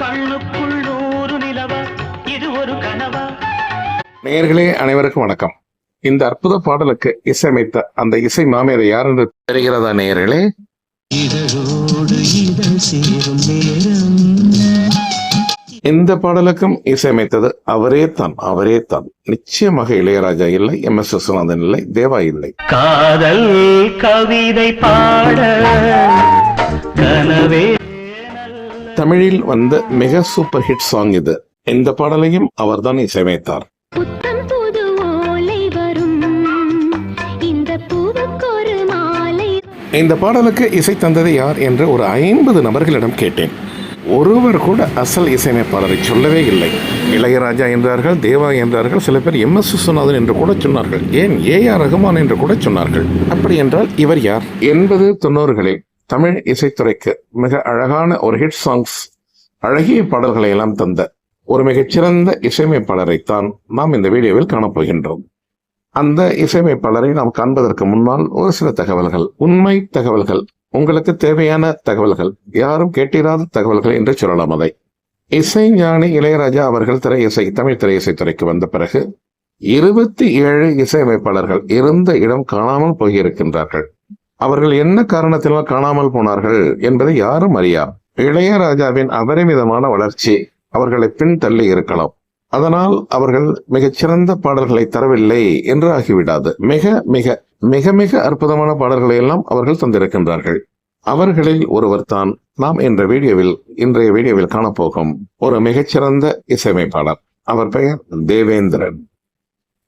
கண்ணுக்குள் நூறு நிலவா? இது ஒரு கனவா? நேயர்களே அனைவருக்கும் வணக்கம். இந்த அற்புத பாடலுக்கு இசையமைத்த அந்த இசை மாமேதை யார் என்று தெரிகிறதா நேயர்களே? இந்த பாடலுக்கும் இசையமைத்தது அவரே தான் அவரே தான். நிச்சயமாக இளையராஜா இல்லை எம் எஸ் விஸ்வநாதன் இல்லை தேவா இல்லை. காதல் கவிதை பாட கனவே தமிழில் வந்த மிக சூப்பர் ஹிட் சாங் இது. இந்த பாடலையும் அவர்தான் இசையமைத்தார். புத்தம் புது ஓலை வரும். இந்த பூவுக்கொரு மாலை. இந்த பாடலுக்கு இசை தந்தது யார் என்று ஒரு ஐம்பது நபர்களிடம் கேட்டேன். ஒருவர் கூட அசல் இசையமைப்பாளரை சொல்லவே இல்லை. இளையராஜா என்றார்கள் தேவா என்றார்கள் சில பேர் எம் எஸ் விஸ்வநாதன் என்று கூட சொன்னார்கள். ஏன் ஏ ஆர் ரகுமான் என்று கூட சொன்னார்கள். அப்படி என்றால் இவர் யார்? எண்பது தொண்ணூறுகளில். தமிழ் இசைத்துறைக்கு மிக அழகான ஒரு ஹிட் சாங்ஸ் அழகிய பாடல்களை எல்லாம் தந்த ஒரு மிகச்சிறந்த இசையமைப்பாளரைத்தான் நாம் இந்த வீடியோவில் காணப்போகின்றோம். அந்த இசையமைப்பாளரை நாம் காண்பதற்கு முன்னால் ஒரு சில தகவல்கள் உண்மை தகவல்கள் உங்களுக்கு தேவையான தகவல்கள் யாரும் கேட்டிராத தகவல்கள் என்று சொல்லலாம் அதை. இசை ஞானி இளையராஜா அவர்கள் திரை இசை தமிழ் திரை இசைத்துறைக்கு வந்த பிறகு இருபத்தி ஏழு இசையமைப்பாளர்கள் இருந்த இடம் காணாமல் போயிருக்கின்றார்கள். அவர்கள் என்ன காரணத்தினால் காணாமல் போனார்கள் என்பதை யாரும் அறியார் இளையராஜாவின் அபரிமிதமான வளர்ச்சி அவர்களை பின்தள்ளி இருக்கலாம். அதனால் அவர்கள் மிகச்சிறந்த பாடல்களை தரவில்லை என்று ஆகிவிடாது. மிக மிக மிக மிக அற்புதமான பாடல்களை எல்லாம் அவர்கள் தந்திருக்கின்றார்கள். அவர்களில் ஒருவர் தான் நாம் என்ற வீடியோவில் இன்றைய வீடியோவில் காணப்போகும் ஒரு மிகச்சிறந்த இசையமைப்பாளர். அவர் பெயர் தேவேந்திரன்.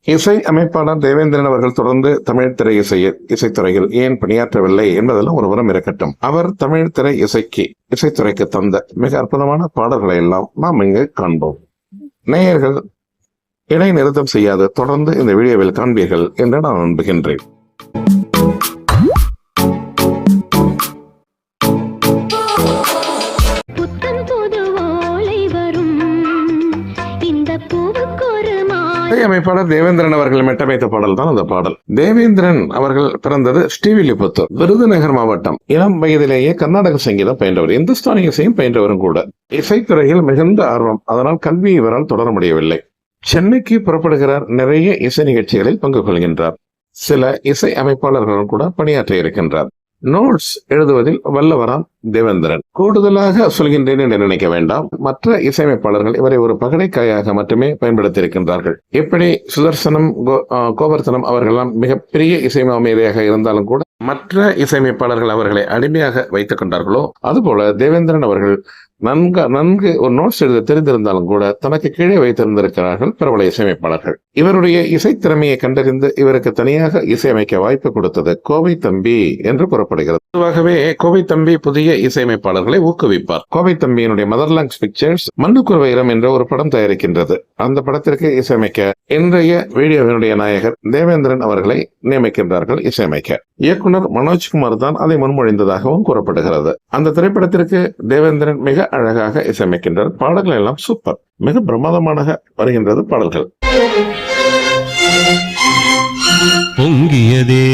இசை அமைப்பாளர் தேவேந்திரன் அவர்கள் தொடர்ந்து தமிழ் திரை இசைய இசைத்துறையில் ஏன் பணியாற்றவில்லை என்பதெல்லாம் ஒரு இருக்கட்டும். அவர் தமிழ் திரை இசைக்கு இசைத்துறைக்கு தந்த மிக அற்புதமான பாடல்களை எல்லாம் நாம் இங்கு காண்போம். நேயர்கள் இடைநிறுத்தம் செய்யாது தொடர்ந்து இந்த வீடியோவில் காண்பீர்கள் என்று நான் நம்புகின்றேன். இசையமைப்பாளர் தேவேந்திரன் அவர்கள் மெட்டமைத்த பாடல் தான் அந்த பாடல். தேவேந்திரன் அவர்கள் பிறந்தது ஸ்ரீவில்லிபுத்தூர் விருதுநகர் மாவட்டம். இளம் வயதிலேயே கர்நாடக சங்கீதம் பயின்றவர் இந்துஸ்தானி இசையும் பயின்றவரும் கூட. இசைத்துறையில் மிகுந்த ஆர்வம் அதனால் கல்வி இவரால் தொடர முடியவில்லை. சென்னைக்கு புறப்படுகிறார் நிறைய இசை நிகழ்ச்சிகளில் பங்கு கொள்கின்றார். சில இசை அமைப்பாளர்களும் கூட பணியாற்ற இருக்கின்றார். நோட்ஸ் எழுதுவதில் வல்லவராம் தேவேந்திரன். கூடுதலாக சொல்கின்றேன் என்று நினைக்க வேண்டாம். மற்ற இசையமைப்பாளர்கள் இவரை ஒரு பகடைக்காயாக மட்டுமே பயன்படுத்தி இருக்கின்றார்கள் எப்படி சுதர்சனம் கோவர்த்தனம் அவர்களெல்லாம் மிகப்பெரிய இசையமைப்பாளராக இருந்தாலும் கூட மற்ற இசையமைப்பாளர்கள் அவர்களை அடிமையாக வைத்துக் கொண்டார்களோ அதுபோல தேவேந்திரன் அவர்கள் நன்கு நன்கு ஒரு நோட்ஸ் எழுத தெரிந்திருந்தாலும் கூட தனக்கு கீழே வைத்திருந்திருக்கிறார்கள் பிரபல இசையமைப்பாளர்கள். இவருடைய இசைத்திறமையை கண்டறிந்து இவருக்கு தனியாக இசையமைக்க வாய்ப்பு கொடுத்தது கோவை தம்பி என்று கூறப்படுகிறது. பொதுவாகவே கோவை தம்பி புதிய இசையமைப்பாளர்களை ஊக்குவிப்பார். கோவை தம்பியினுடைய மதர்லாங்ஸ் பிக்சர்ஸ் மண்ணுக்குர் என்ற ஒரு படம் தயாரிக்கின்றது. அந்த படத்திற்கு இசையமைக்க இன்றைய வீடியோவினுடைய நாயகர் தேவேந்திரன் அவர்களை நியமிக்கின்றார்கள் இசையமைக்க. இயக்குனர் மனோஜ்குமார் தான் அதை முன்மொழிந்ததாகவும் கூறப்படுகிறது. அந்த திரைப்படத்திற்கு தேவேந்திரன் மிக அழகாக இசையமைக்கின்றார் பாடல்கள் எல்லாம் சூப்பர். மிக பிரமாதமாக வருகின்றது பாடல்கள். பொங்கியதே.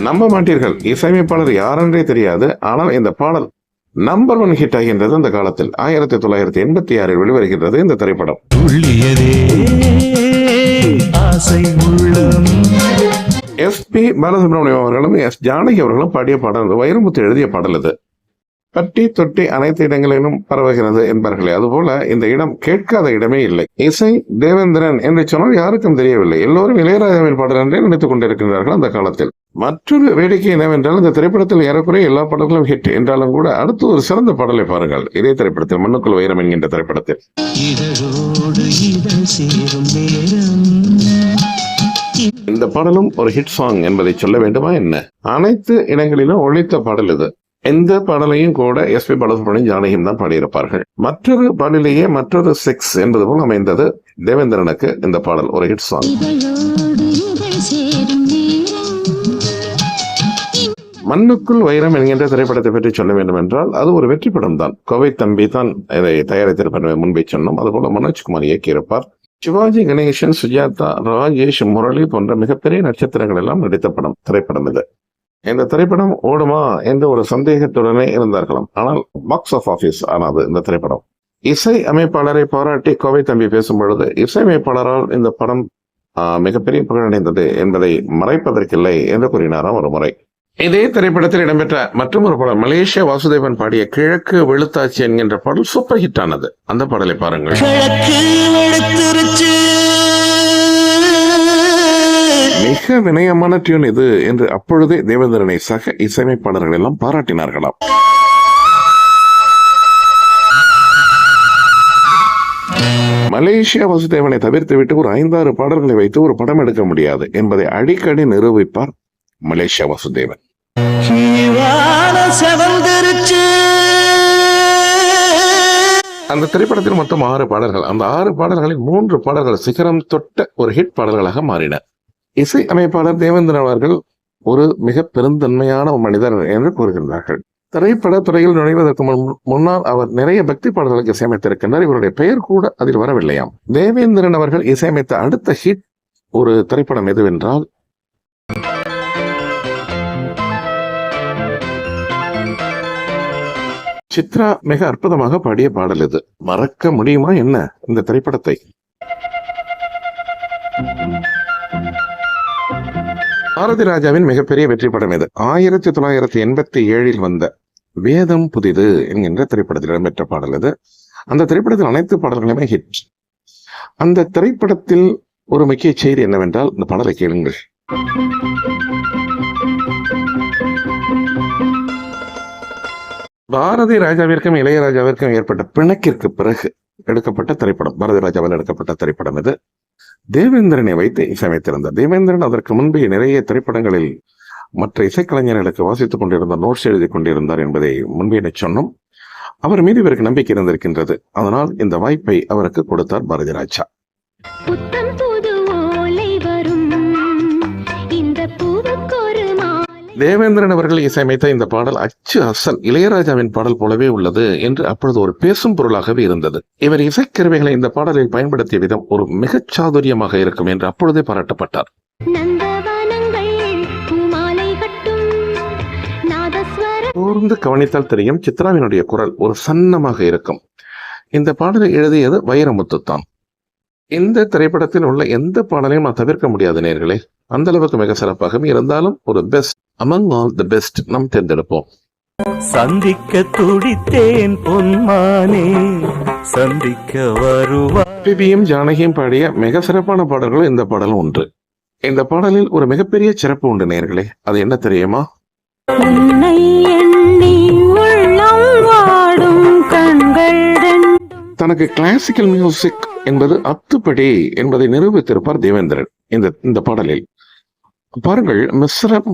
நம்ப மாட்டீர்கள். இசையமைப்பாளர் யாரென்றே தெரியாது. ஆனால் இந்த பாடல் நம்பர் ஒன் ஹிட் ஆகின்றது அந்த காலத்தில். ஆயிரத்தி தொள்ளாயிரத்தி எண்பத்தி ஆறில் வெளிவருகின்றது இந்த திரைப்படம். எஸ் பி பாலசுப்ரமணியம் அவர்களும் எஸ் ஜானகி அவர்களும் பாடிய பாடல். வைரமுத்து எழுதிய பாடல் இது. பட்டி தொட்டி அனைத்து இடங்களிலும் பரவுகிறது என்பார்களே. அதுபோல இந்த இடம் கேட்காத இடமே இல்லை. இசை தேவேந்திரன் என்று சொன்னால் யாருக்கும் தெரியவில்லை. எல்லோரும் இளையராஜாவின் பாடல் என்றே நினைத்துக் கொண்டிருக்கின்றார்கள் அந்த காலத்தில். மற்றொரு வேடிக்கை என்னவென்றால் இந்த திரைப்படத்தில் ஏறக்குறைய எல்லா பாடல்களும் ஹிட் என்றாலும் கூட அடுத்து ஒரு சிறந்த பாடலை பாருங்கள். இதே திரைப்படத்தில் மண்ணுக்குள் வைரம் என்கின்ற திரைப்படத்தில். இந்த பாடலும் ஒரு ஹிட் சாங் என்பதை சொல்ல வேண்டுமா என்ன? அனைத்து இடங்களிலும் ஒழித்த பாடல் இது. எந்த பாடலையும் கூட எஸ் பி பாலசுப்ரமணியம் ஜானகியும் தான் பாடியிருப்பார்கள். மற்றொரு பாடலிலேயே மற்றொரு செக்ஸ் என்பது போல் அமைந்தது தேவேந்திரனுக்கு இந்த பாடல் ஒரு ஹிட் சாங் மண்ணுக்குள் வைரம் என்கின்ற திரைப்படத்தை பற்றி சொல்ல வேண்டும் என்றால் அது ஒரு வெற்றி படம் தான் கோவை தம்பி தான் இதை தயாரித்திருப்பார் முன்பே சொன்னோம். அதுபோல மனோஜ்குமார் இயக்கியிருப்பார். சிவாஜி கணேசன் சுஜாதா ராஜேஷ் முரளி போன்ற மிகப்பெரிய நட்சத்திரங்கள் எல்லாம் நடித்த படம் திரைப்படம் இது. இந்த திரைப்படம் ஓடுமா என்ற ஒரு சந்தேகத்துடனே இருந்தார்களாம். ஆனால் பாக்ஸ் ஆஃப் ஆபீஸ் ஆனது இந்த திரைப்படம். இசை அமைப்பாளரை பாராட்டி கோவை தம்பி பேசும் பொழுது இசையமைப்பாளரால் இந்த படம் ஆஹ், மிகப்பெரிய புகழடைந்தது என்பதை மறைப்பதற்கில்லை என்று கூறினாராம் ஒரு முறை. இதே திரைப்படத்தில் இடம்பெற்ற மற்றும் ஒரு படம் மலேசிய வாசுதேவன் பாடிய கிழக்கு வெளுத்தாச்சி என்கின்ற பாடல் சூப்பர் ஹிட் ஆனது. அந்த பாடலை பாருங்கள். மிக வினயமான டியூன் இது என்று அப்பொழுதே தேவேந்திரனை சக இசையமைப்பாளர்கள் எல்லாம் பாராட்டினார்களாம். மலேசியா வாசுதேவனை தவிர்த்துவிட்டு ஒரு ஐந்தாறு பாடல்களை வைத்து ஒரு படம் எடுக்க முடியாது என்பதை அடிக்கடி நிரூபிப்பார் மலேசியா வாசுதேவன். அந்த திரைப்படத்தில் மொத்தம் ஆறு பாடல்கள். அந்த ஆறு பாடல்களில் மூன்று பாடல்கள் சிகரம் தொட்ட ஒரு ஹிட் பாடல்களாக மாறின. இசை அமைப்பாளர் தேவேந்திரன் அவர்கள் ஒரு மிக பெருந்தன்மையான ஒரு மனிதர் என்று கூறுகின்றார்கள். திரைப்பட துறையில் நுழைவதற்கு முன்- முன்னால் அவர் நிறைய பக்தி பாடல்களுக்கு இசையமைத்திருக்கின்றார். இவருடைய பெயர் கூட அதில் வரவில்லையாம். தேவேந்திரன் அவர்கள் இசையமைத்த அடுத்த ஹிட் ஒரு திரைப்படம் எதுவென்றால் சித்ரா மிக அற்புதமாக பாடிய பாடல் இது. மறக்க முடியுமா என்ன இந்த திரைப்படத்தை? பாரதி ராஜாவின் மிகப்பெரிய வெற்றி படம் இது. ஆயிரத்தி தொள்ளாயிரத்தி எண்பத்தி ஏழில் வந்த வேதம் புதிது என்கின்ற திரைப்படத்தில் இடம்பெற்ற பாடல் இது. அந்த திரைப்படத்தில் அனைத்து பாடல்களுமே ஹிட் அந்த திரைப்படத்தில் ஒரு முக்கிய செய்தி என்னவென்றால் இந்த பாடலை கேளுங்கள். பாரதி ராஜாவிற்கும் இளையராஜாவிற்கும் ஏற்பட்ட பிணக்கிற்கு பிறகு எடுக்கப்பட்ட திரைப்படம். பாரதி ராஜாவால் எடுக்கப்பட்ட திரைப்படம் இது. தேவேந்திரனை வைத்து இசையமைத்திருந்தார். தேவேந்திரன் அதற்கு முன்பே நிறைய திரைப்படங்களில் மற்ற இசைக்கலைஞர்களுக்கு வாசித்துக் கொண்டிருந்த நோட்ஸ் எழுதி கொண்டிருந்தார் என்பதை முன்பே சொன்னோம். அவர் மீது இவருக்கு நம்பிக்கை இருந்திருக்கின்றது. அதனால் இந்த வாய்ப்பை அவருக்கு கொடுத்தார் பாரதி ராஜா புத்தம் புது தேவேந்திரன் அவர்கள் இசையமைத்த இந்த பாடல் அச்சு அசல் இளையராஜாவின் பாடல் போலவே உள்ளது என்று அப்பொழுது ஒரு பேசும் பொருளாகவே இருந்தது. இவர் இசைக்கருவிகளை இந்த பாடலில் பயன்படுத்திய விதம் ஒரு மிகச் சாதுரியமாக இருக்கும் என்று அப்பொழுதே பாராட்டப்பட்டார். கூர்ந்து கவனித்தால் தெரியும் சித்ராவினுடைய குரல் ஒரு சன்னமாக இருக்கும். இந்த பாடலை எழுதியது வைரமுத்து தான் இந்த திரைப்படத்தில் உள்ள எந்த பாடலையும் நான் தவிர்க்க முடியாது நேர்களே. அந்த அளவுக்கு மிக சிறப்பாகவே இருந்தாலும் ஒரு best among all the best நாம் தேர்ந்தெடுப்போம். சந்திக்க துடித்தேன் பொன்மானே சந்திக்க வருவா பிபியும் ஜானகியும் பாடிய மிக சிறப்பான பாடல்கள் இந்த பாடலும் ஒன்று. இந்த பாடலில் ஒரு மிகப்பெரிய சிறப்பு உண்டு நேர்களே அது என்ன தெரியுமா? உன்னை எண்ணி உள்ளம் வாடும் கண்கள் ரெண்டும். தனக்கு கிளாசிக்கல் மியூசிக் என்பது அத்துப்படி என்பதை நிரூபித்திருப்பார் தேவேந்திரன். இந்த இந்த பாடலில். பாருங்கள் மிஸ்ரம்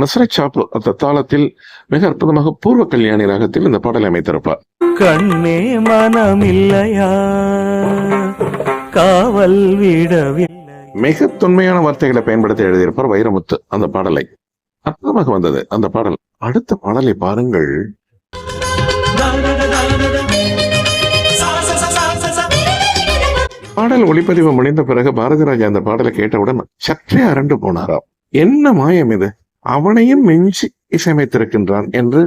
மிஸ்ர சாப்பு அந்த தாளத்தில் மிக அற்புதமாக பூர்வ கல்யாணி ராகத்தில் இந்த பாடலை அமைத்திருப்பார். கண்ணே மனமில்லையா? காவல் விடவில்லை. மிக தொன்மையான வார்த்தைகளை பயன்படுத்தி எழுதியிருப்பார் வைரமுத்து அந்த பாடலை. அற்புதமாக வந்தது அந்த பாடல். அடுத்த பாடலை பாருங்கள். பாடல் ஒளிப்பதிவு முடிந்த பிறகு பாரதிராஜா அந்த பாடலை கேட்டவுடன் சற்றே அரண்டு போனாராம். என்ன மாயம் இது? அவனையும் மிஞ்சி இசையமைத்திருக்கின்றான் என்று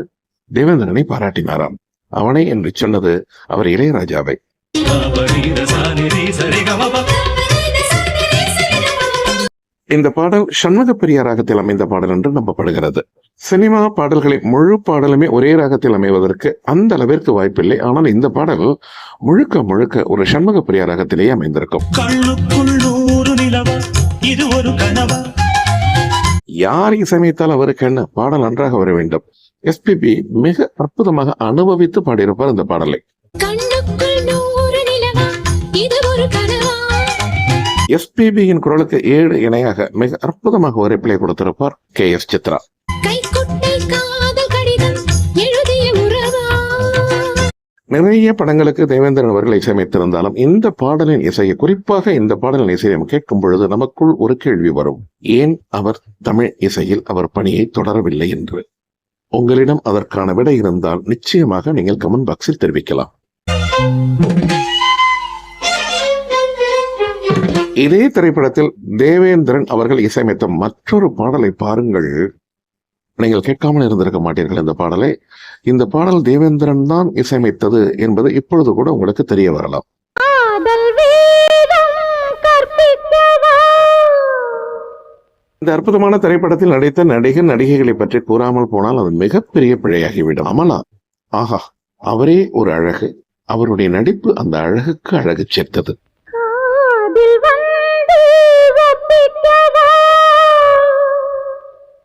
தேவேந்திரனை பாராட்டினாராம். அவனை என்று சொன்னது அவர் இளையராஜாவை. இந்த பாடல் சண்முக பெரிய ராகத்தில் அமைந்த பாடல் என்று நம்பப்படுகிறது. சினிமா பாடல்களை முழு பாடலுமே ஒரே ராகத்தில் அமைவதற்கு அந்த அளவிற்கு வாய்ப்பில்லை. ஆனால் இந்த பாடல் முழுக்க முழுக்க ஒரு சண்முக பெரிய ராகத்திலேயே அமைந்திருக்கும் யார் இசையமைத்தால் அவருக்கு என்ன? பாடல் நன்றாக வர வேண்டும். எஸ்பிபி மிக அற்புதமாக அனுபவித்து பாடியிருப்பார் இந்த பாடலை. எஸ்பிபியின் குரலுக்கு ஏழு இணையாக மிக அற்புதமாக ஒரு பிள்ளை கொடுத்திருப்பார் கே எஸ் சித்ரா. நிறைய படங்களுக்கு தேவேந்திரன் அவர்கள் இசையமைத்திருந்தாலும் இந்த பாடலின் இசையை குறிப்பாக இந்த பாடலின் இசையை நம்ம கேட்கும் பொழுது நமக்குள் ஒரு கேள்வி வரும். ஏன் அவர் தமிழ் இசையில் அவர் பணியை தொடரவில்லை என்று? உங்களிடம் அதற்கான விடை இருந்தால் நிச்சயமாக நீங்கள் கமெண்ட் பாக்ஸில் தெரிவிக்கலாம். இதே திரைப்படத்தில் தேவேந்திரன் அவர்கள் இசையமைத்த மற்றொரு பாடலை பாருங்கள். நீங்கள் கேட்காமல் இருந்திருக்க மாட்டீர்கள் இந்த பாடலை. இந்த பாடல் தேவேந்திரன் தான் இசையமைத்தது என்பது இப்பொழுது கூட உங்களுக்கு தெரிய வரலாம். இந்த அற்புதமான திரைப்படத்தில் நடித்த நடிகர் நடிகைகளை பற்றி கூறாமல் போனால் அது மிகப்பெரிய பிழையாகிவிடும். அமலா ஆஹா அவரே ஒரு அழகு. அவருடைய நடிப்பு அந்த அழகுக்கு அழகு சேர்த்தது.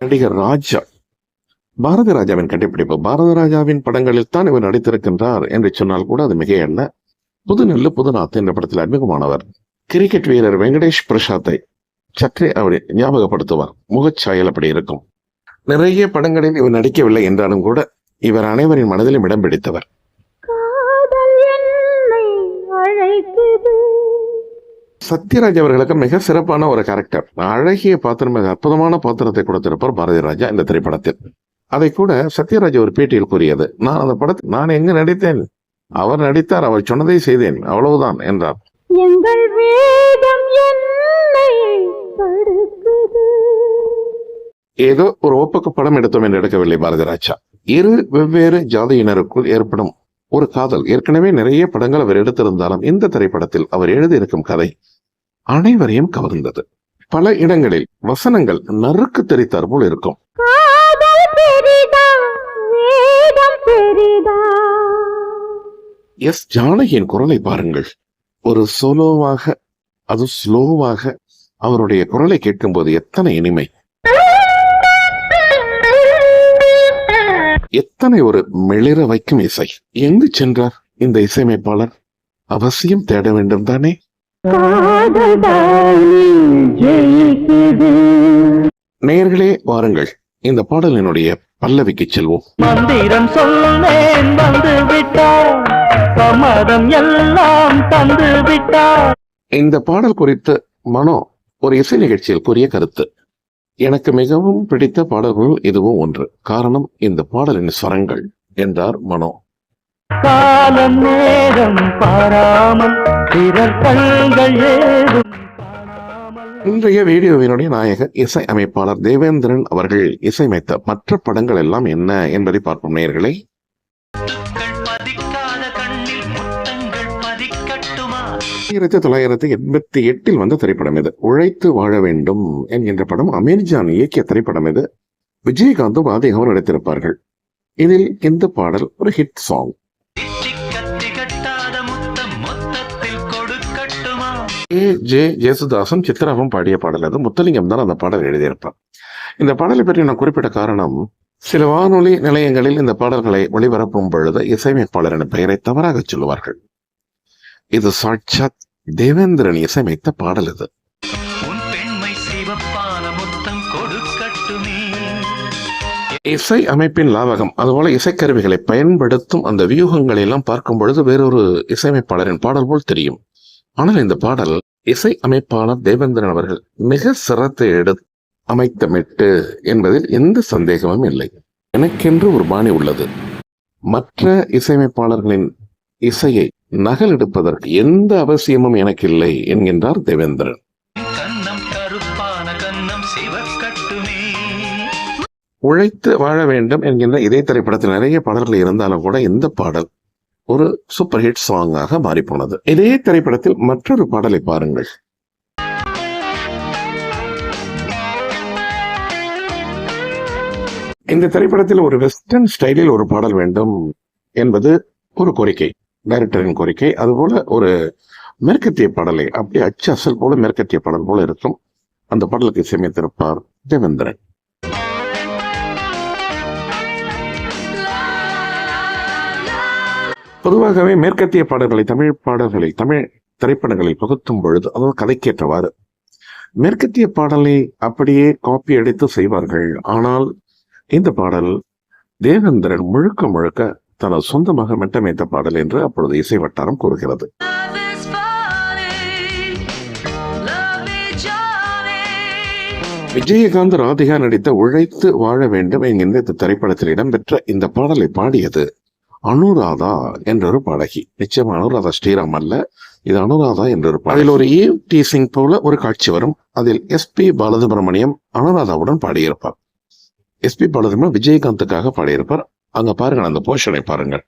நடிகர் ராஜா பாரதி ராஜாவின் கண்டுபிடிப்பு. பாரதி ராஜாவின் படங்களில் தான் இவர் நடித்திருக்கின்றார் என்று சொன்னால் கூட அது மிகையல்ல. புதுநெல்லு புதுநாத்து என்ற படத்தில் அறிமுகமானவர். கிரிக்கெட் வீரர் வெங்கடேஷ் பிரசாத்தை சற்றே அவர் ஞாபகப்படுத்துவார். முகச்சாயல் அப்படி இருக்கும். நிறைய படங்களில் இவர் நடிக்கவில்லை என்றாலும் கூட இவர் அனைவரின் மனதிலும் இடம் பிடித்தவர். சத்யராஜ் அவர்களுக்கு மிக சிறப்பான ஒரு கேரக்டர் அழகிய பாத்திரம் மிக அற்புதமான பாத்திரத்தை கொடுத்திருப்பார் பாரதி ராஜா இந்த திரைப்படத்தில். அதை கூட சத்யராஜ் ஒரு பேட்டியில் கூறியது. நான் அந்த படத்தில் நான் எங்கு நடித்தேன்? அவர் நடித்தார் அவர் சொன்னதை செய்தேன் அவ்வளவுதான் என்றார். எங்கள் வேதம் ஏதோ ஒரு ஒப்புக்கு படம் எடுத்தோம் என்று எடுக்கவில்லை பாரதி ராஜா இரு வெவ்வேறு ஜாதியினருக்குள் ஏற்படும் ஒரு காதல். ஏற்கனவே நிறைய படங்கள் அவர் எடுத்திருந்தாலும் இந்த திரைப்படத்தில் அவர் எழுதியிருக்கும் கதை அனைவரையும் கவர்ந்தது. பல இடங்களில் வசனங்கள் நறுக்கு தெரித்தார் போல் இருக்கும். பெரிதா வேதம் பெரிதா. எஸ் ஜானகியின் குரலை பாருங்கள். ஒரு சோலோவாக அது ஸ்லோவாக அவருடைய குரலை கேட்கும்போது எத்தனை இனிமை. எத்தனை ஒரு மிளிர வைக்கும் இசை. எங்கு சென்றார் இந்த இசையமைப்பாளர்? அவசியம் தேட வேண்டும் தானே? நேயர்களே வாருங்கள். இந்த பாடலினுடைய பல்லவிக்கு செல்வோம். மந்திரம் சொன்னேன் வந்து விட்டார் சம்மதம் எல்லாம் தந்து விட்டார் இந்த பாடல் குறித்து மனோ ஒரு இசை நிகழ்ச்சியில் கூறிய கருத்து. எனக்கு மிகவும் பிடித்த பாடல்கள் இதுவும் ஒன்று. காரணம் இந்த பாடலின் ஸ்வரங்கள் என்றார் மனோ. காலம் நேரம் பாராமல் பிறர் கண்கள் ஏதும் இன்றைய வீடியோவினுடைய நாயகர் இசை அமைப்பாளர் தேவேந்திரன் அவர்கள் இசையமைத்த மற்ற படங்கள் எல்லாம் என்ன என்பதை பார்ப்போம் நேர்களை ஆயிரத்தி தொள்ளாயிரத்தி எண்பத்தி எட்டில் வந்த திரைப்படம் இது. உழைத்து வாழ வேண்டும் என்கின்ற படம் அமீர்ஜான் இயக்கிய திரைப்படம் இது. விஜயகாந்தும் ராதிகாவும் நடித்திருப்பார்கள் இதில் இந்த பாடல் ஒரு ஹிட் சாங் ஏ ஜே ஜேசுதாசும் சித்ராவும் பாடிய பாடல் அது. முத்தலிங்கம் தான் அந்த பாடல் எழுதியிருப்பார். இந்த பாடலை பற்றி நான் குறிப்பிட்ட காரணம் சில வானொலி நிலையங்களில் இந்த பாடல்களை ஒளிபரப்பும் பொழுது இசையமைப்பாளரின் பெயரை தவறாக சொல்லுவார்கள். இது சாட்சாத் தேவேந்திரன் இசையமைத்த பாடல் இது. இசை அமைப்பின் லாபகம் அதுபோல இசைக்கருவிகளை பயன்படுத்தும் அந்த வியூகங்களை எல்லாம் பார்க்கும் பொழுது வேறொரு இசையமைப்பாளரின் பாடல் போல் தெரியும். ஆனால் இந்த பாடல் இசை அமைப்பாளர் தேவேந்திரன் அவர்கள் மிக சிரத்தை எடுத்து அமைத்தமிட்டு என்பதில் எந்த சந்தேகமும் இல்லை. எனக்கென்று ஒரு பாணி உள்ளது. மற்ற இசையமைப்பாளர்களின் இசையை நகலெடுப்பதற்கு எந்த அவசியமும் எனக்கில்லை என்கின்றார் தேவேந்திரன். உழைத்து வாழ வேண்டும் என்கின்ற இதே திரைப்படத்தில் நிறைய பாடல்கள் இருந்தாலும் கூட இந்த பாடல் ஒரு சூப்பர் ஹிட் சாங்காக மாறிப்போனது. இதே திரைப்படத்தில் மற்றொரு பாடலை பாருங்கள். இந்த திரைப்படத்தில் ஒரு வெஸ்டர்ன் ஸ்டைலில் ஒரு பாடல் வேண்டும் என்பது ஒரு கோரிக்கை டைரக்டரின் கோரிக்கை. அதுபோல ஒரு மேற்கத்திய பாடலை அப்படியே அச்சு அசல் போல மேற்கத்திய பாடல் போல இருக்கும். அந்த பாடலுக்கு இசையமைத்திருப்பார் தேவேந்திரன். பொதுவாகவே மேற்கத்திய பாடல்களை தமிழ் பாடல்களை தமிழ் திரைப்படங்களில் புகுத்தும் பொழுது அதாவது கதைக்கேற்றவாறு மேற்கத்திய பாடலை அப்படியே காப்பி அடித்து செய்வார்கள். ஆனால் இந்த பாடல் தேவேந்திரன் முழுக்க முழுக்க தனது சொந்தமாக மெட்டமைத்த பாடல் என்று அப்பொழுது இசை வட்டாரம் கூறுகிறது. விஜயகாந்த் ராதிகா நடித்த உழைத்து வாழ வேண்டும் என்கின்ற இந்த திரைப்படத்தில் இடம்பெற்ற இந்த பாடலை பாடியது அனுராதா என்ற ஒரு பாடகி. நிச்சயமா அனுராதா ஸ்ரீராம் அல்ல. இது அனுராதா என்ற ஒரு பாடல். அதில் ஒரு ஈவ் டீசிங் போல ஒரு காட்சி வரும். அதில் எஸ் பி பாலசுப்ரமணியம் அனுராதாவுடன் பாடியிருப்பார். எஸ்பி பாலசுப்ரமணியம் விஜயகாந்துக்காக பாடியிருப்பார். அங்க பாருங்கள் அந்த போஷனை பாருங்கள்.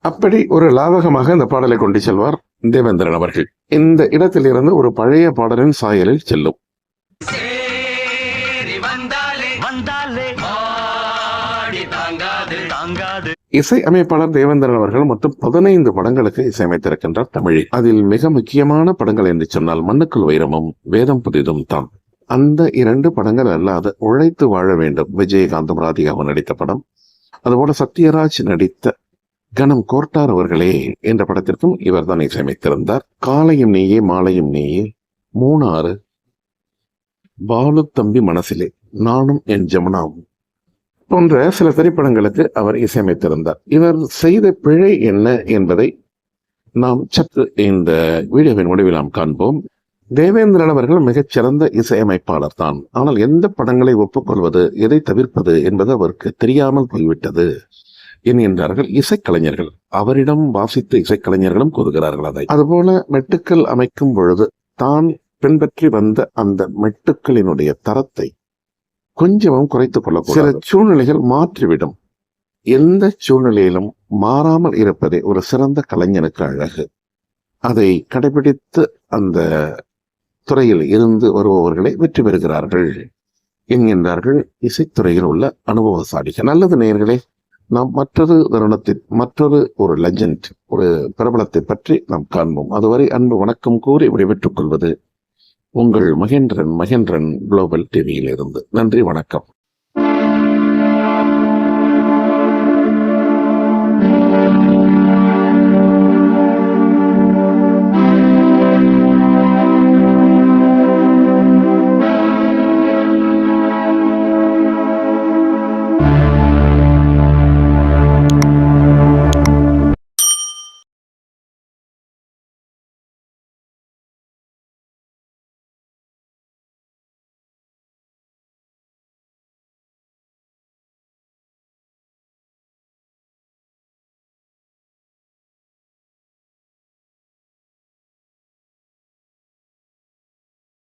அப்படி ஒரு லாவகமாக இந்த பாடலை கொண்டு செல்வார் தேவேந்திரன் அவர்கள். இந்த இடத்திலிருந்து ஒரு பழைய பாடலின் சாயலில் செல்லும். இசை அமைப்பாளர் தேவேந்திரன் அவர்கள் மொத்தம் பதினைந்து படங்களுக்கு இசையமைத்திருக்கின்றார் தமிழில். அதில் மிக முக்கியமான படங்கள் என்று சொன்னால் மண்ணுக்குள் வைரமும் வேதம் புதிதும் தான். அந்த இரண்டு படங்கள் அல்லாத உழைத்து வாழ வேண்டும் விஜயகாந்தும் ராதிகாவும் நடித்த படம். அதுபோல சத்யராஜ் நடித்த கணம் கோர்ட்டார் அவர்களே என்ற படத்திற்கும் இவர்தான் இசையமைத்திருந்தார். காலையும் நீயே மாலையும் நீயே மூணாறு பாலு தம்பி மனசிலே. நானும் என் ஜமுனாவும் போன்ற சில திரைப்படங்களுக்கு அவர் இசையமைத்திருந்தார். இவர் செய்த பிழை என்ன என்பதை நாம் சற்று இந்த வீடியோவின் முடிவில் நாம் காண்போம். தேவேந்திரன் அவர்கள் மிகச்சிறந்த இசையமைப்பாளர் தான். ஆனால் எந்த படங்களை ஒப்புக்கொள்வது எதை தவிர்ப்பது என்பது அவருக்கு தெரியாமல் போய்விட்டது என்கின்றார்கள் இசைக்கலைஞர்கள். அவரிடம் வாசித்த இசைக்கலைஞர்களும் கூறுகிறார்கள் அதை. அதுபோல மெட்டுக்கள் அமைக்கும் பொழுது தான் பின்பற்றி வந்த அந்த மெட்டுக்களினுடைய தரத்தை கொஞ்சமும் குறைத்துக் கொள்ளக்கூடாது. சில சூழ்நிலைகள் மாற்றிவிடும். எந்த சூழ்நிலையிலும் மாறாமல் இருப்பதே ஒரு சிறந்த கலைஞனுக்கு அழகு. அதை கடைபிடித்து அந்த துறையில் இருந்து வருபவர்களை வெற்றி பெறுகிறார்கள் என்கின்றார்கள் இசைத்துறையில் உள்ள அனுபவசாலிகள். நல்லது நேர்களே நாம் மற்றொரு தருணத்தில் மற்றொரு ஒரு லெஜண்ட் ஒரு பிரபலத்தை பற்றி நாம் காண்போம். அதுவரை அன்பு வணக்கம் கூறி விடைபெற்றுக் கொள்வது உங்கள் மகேந்திரன் மகேந்திரன் குளோபல் டிவியிலிருந்து நன்றி வணக்கம்.